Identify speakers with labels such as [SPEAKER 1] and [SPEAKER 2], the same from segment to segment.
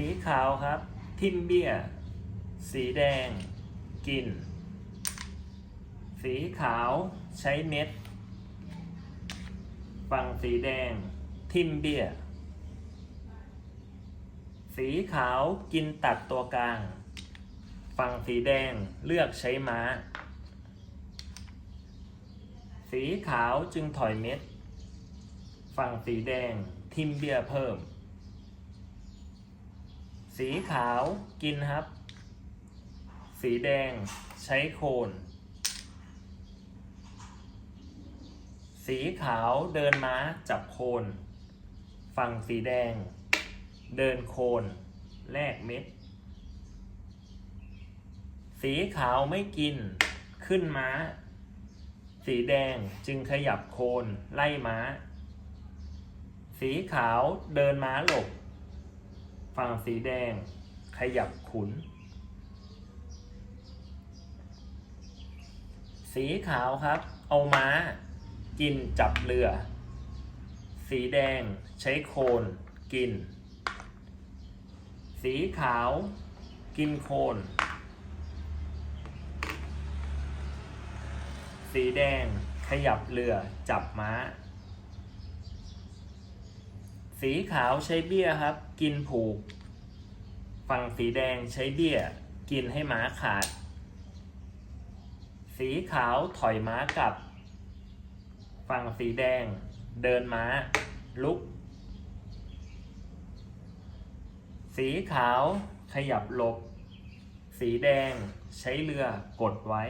[SPEAKER 1] ีขาวครับทิมเบียสีแดง กิน สีขาวใช้เม็ด ฝั่งสีแดง ทิมเบียสีขาวกินตัดตัวกลาง ฝั่งสีแดงเลือกใช้ม้า สีขาวจึงถอยเม็ด ฝั่งสีแดงทิมเบียเพิ่ม สีขาวกินครับ สีแดงใช้โคน สีขาวเดินม้าจับโคน ฝั่งสีแดง เดินโคนแลกเม็ด สีขาวไม่กินขึ้นม้า สีแดงจึงขยับโคนไล่ม้า สีขาวเดินม้าหลบ ฝั่งสีแดงขยับขุน สีขาวครับ เอาม้า กินจับเรือ สีแดงใช้โคนกิน สีขาวกินโคน สีแดงขยับเรือจับม้า สีขาวใช้เบี้ยครับ กินผูก ฝั่งสีแดงใช้เบี้ย กินให้ม้าขาด สีขาวถอยม้ากลับ ฝั่งสีแดง เดินม้า ลุก สีขาวขยับหลบ สีแดงใช้เรือกดไว้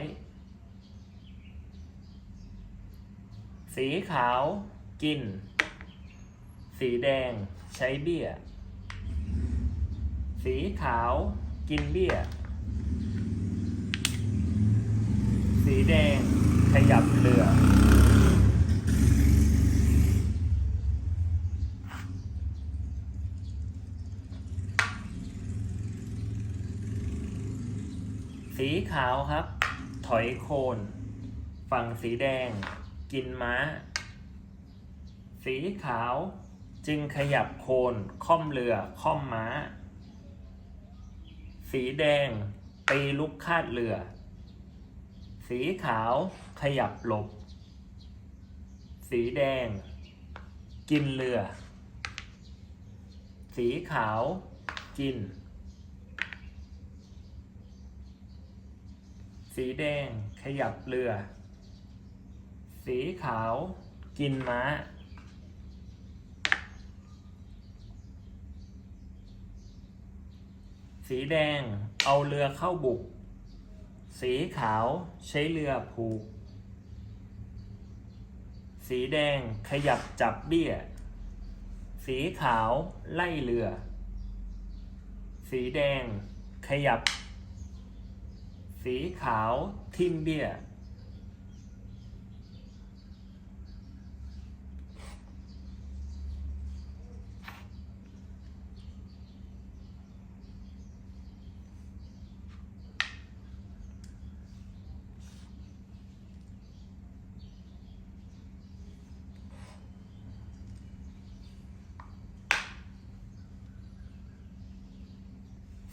[SPEAKER 1] สีขาวกิน สีแดงใช้เบี้ย สีขาวกินเบี้ย สีแดงขยับเรือ สีขาวครับ ถอยโคน ฝั่งสีแดงกินม้า สีขาว จึงขยับโคนค่อมเรือค่อมม้า สีแดงตีลุกคาดเรือ สีขาวขยับหลบ สีแดง กินเรือ สีขาวกิน สีแดงขยับเรือ สีขาวกินม้า สีแดงเอาเรือเข้าบุก สีขาวใช้เรือผูก สีแดงขยับจับเบี้ย สีขาวไล่เรือ สีแดงขยับ สีขาวทิมเบี้ย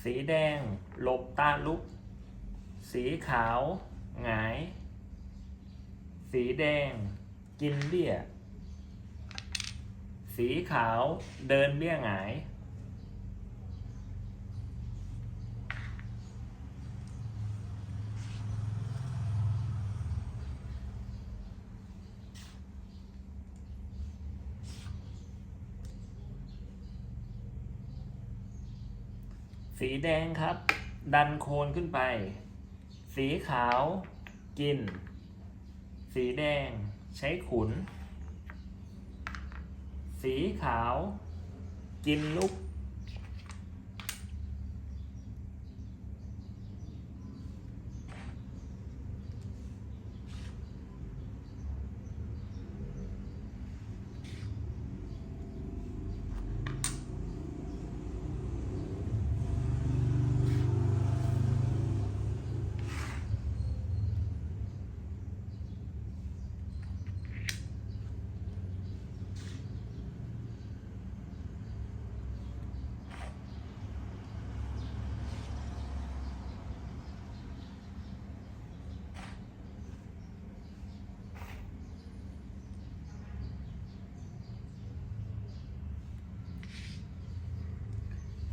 [SPEAKER 1] สีแดง หลบตาลุก สีขาว หงาย สีแดง กินเบี้ย สีขาว เดินเบี้ยหงาย สีแดงครับ ดันโคนขึ้นไป สีขาว กิน สีแดง ใช้ขุน สีขาว กินลุก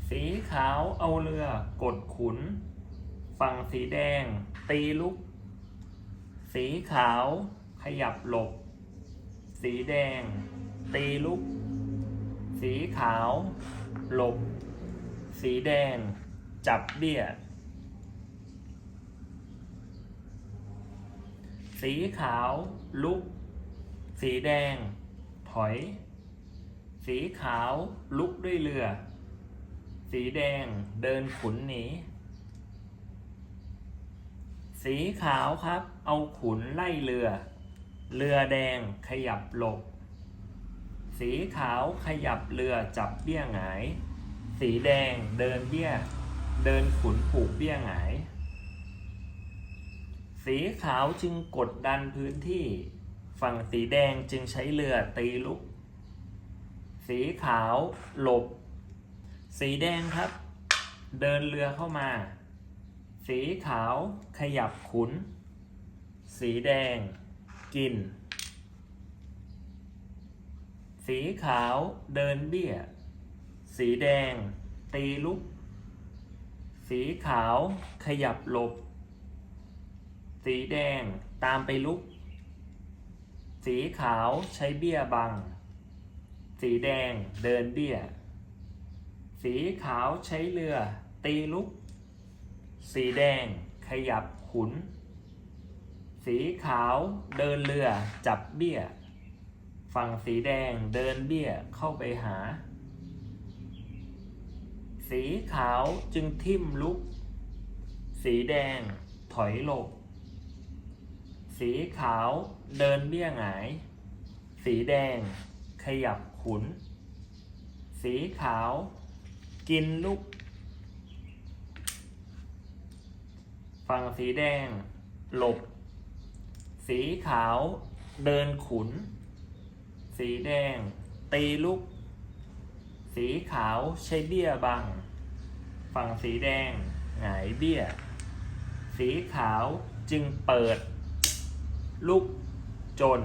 [SPEAKER 1] สีขาวเอาเรือ กดขุน ฝั่งสีแดง ตีลุก สีขาวขยับหลบ สีแดง ตีลุก สีขาว หลบ สีแดง จับเบี้ย สีขาวลุก สีแดง ถอย สีขาวลุกด้วยเรือ สีแดงเดินขุนหนี สีขาวครับ เอาขุนไล่เรือ เรือแดงขยับหลบ สีขาวขยับเรือจับเบี้ยหงาย สีแดงเดินเบี้ย เดินขุนผูกเบี้ยหงาย สีขาวจึงกดดันพื้นที่ ฝั่งสีแดงจึงใช้เรือตีลุก สีขาวหลบ สีแดงครับ เดินเรือเข้ามา สีขาวขยับขุน สีแดง กิน สีขาวเดินเบี้ย สีแดง ตีลุก สีขาวขยับหลบ สีแดงตามไปลุก สีขาวใช้เบี้ยบัง สีแดงเดินเบี้ย สีขาวใช้เรือ ตีลุก สีแดงขยับขุน สีขาวเดินเรือจับเบี้ย ฝั่งสีแดงเดินเบี้ยเข้าไปหา สีขาวจึงทิ่มลุก สีแดงถอยหลบ สีขาวเดินเบี้ยหงาย สีแดงขยับขุน สีขาว กินลุกฝั่งสีแดง หลบ สีขาว เดินขุน สีแดง ตีลุกสีขาวใช้เบี้ยบัง ฝั่งสีแดง หงายเบี้ย สีขาวจึงเปิดลุกจน